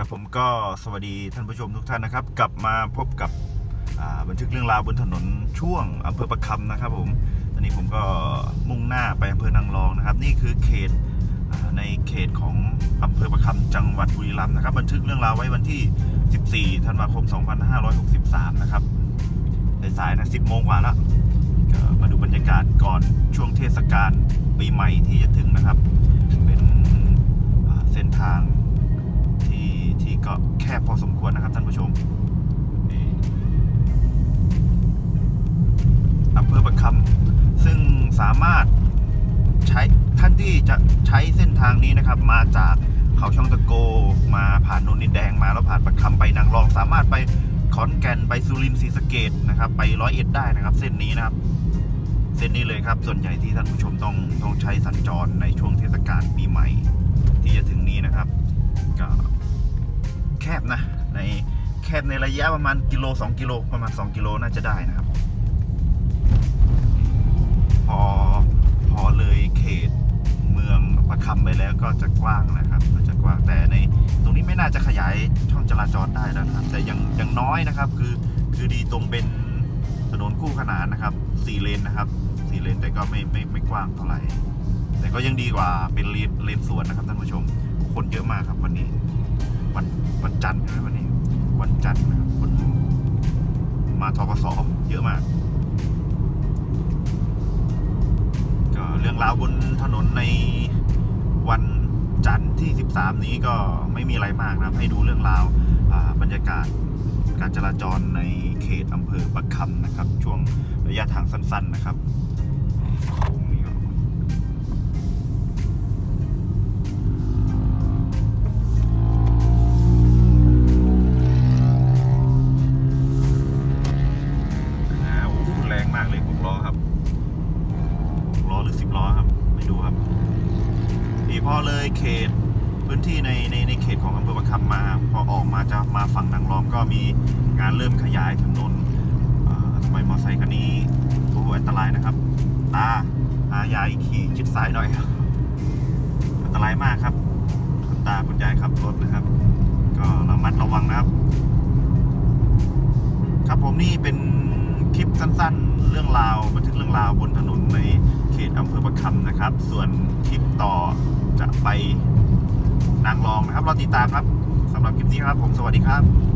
ครับผมก็สวัสดีท่านผู้ชมทุกท่านนะครับ กลับมาพบกับบันทึกเรื่องราวบนถนนช่วงอำเภอประคำนะครับผมตอนนี้ผมก็มุ่งหน้าไปอำเภอนางรองนะครับ นี่คือเขตในเขตของอำเภอประคำจังหวัดบุรีรัมย์นะครับ บันทึกเรื่องราวไว้วันที่ 14 ธันวาคม 2563 นะครับสายๆนะ10โมงกว่าแล้วมาดูบรรยากาศก่อนช่วงเทศกาลปีใหม่ที่จะถึงนะครับ เป็นเส้นทาง ก็แคบพอสมควรนะครับท่านผู้ชมนี่อำเภอประคำซึ่งสามารถใช้ท่านที่จะใช้เส้นทางนี้นะครับ มาจากเขาช่องตะโกมาผ่านนนดินแดงมาแล้วผ่านประคำไปนางรอง สามารถไปขอนแก่นไปสุรินทร์ศรีสะเกดนะครับ ไปร้อยเอ็ดได้นะครับ เส้นนี้นะครับ เส้นนี้เลยครับ ส่วนใหญ่ที่ท่านผู้ชมต้องต้องใช้สัญจรในช่วงเทศกาลปีใหม่ ระยะประมาณกิโลสองกิโลประมาณ 2 กิโลน่าจะได้นะครับพอพอเลยเขตเมืองประคำไปแล้วก็จะกว้างนะครับ ก็จะกว้างแต่ในตรงนี้ไม่น่าจะขยายช่องจราจรได้แล้วนะครับ แต่ยังยังน้อยนะครับ คือคือดีตรงเป็นถนนคู่ขนานนะครับสี่เลนนะครับสี่เลนแต่ก็ไม่ไม่ไม่กว้างเท่าไหร่ แต่ก็ยังดีกว่าเป็นเลนเลนสวนนะครับท่านผู้ชม คนเยอะมากครับวันนี้ วันวันจันทร์ใช่ไหมวันนี้ วันจันทร์นะครับคนมาทกสเยอะมาก ก็เรื่องราวบนถนนในวันจันทร์ที่ 13 นี้ก็ไม่มีอะไรมากนะครับ ให้ดูเรื่องราวาบรรยากาศการจราจรในเขตอำเภอประคำนะครับ ช่วงระยะทางสั้น ๆนะครับากเลยหกล้อครับหกล้อหรือสิบล้อครับไม่ดูครับนี่พอเลยเขตพื้นที่ในในในเขตของอำเภอประคำมา พอออกมาจะมาฝั่งนางรองก็มีงานเริ่มขยายถนนทำไมมอเตอร์ไซค์คันนี้โอ้โหอันตรายนะครับ ตาอายายขี่ชิดซ้ายหน่อยอันตรายมากครับคุณตาคุณยายขับรถนะครับ ก็ระมัดระวังนะครับ ครับผมนี่เป็น คลิปสั้นๆ เรื่องราวบันทึกเรื่องราวบนถนนในเขตอำเภอประคำนะครับ ส่วนคลิปต่อจะไปนางรองนะครับรอติดตามครับสำหรับคลิปนี้ครับ ผมสวัสดีครับ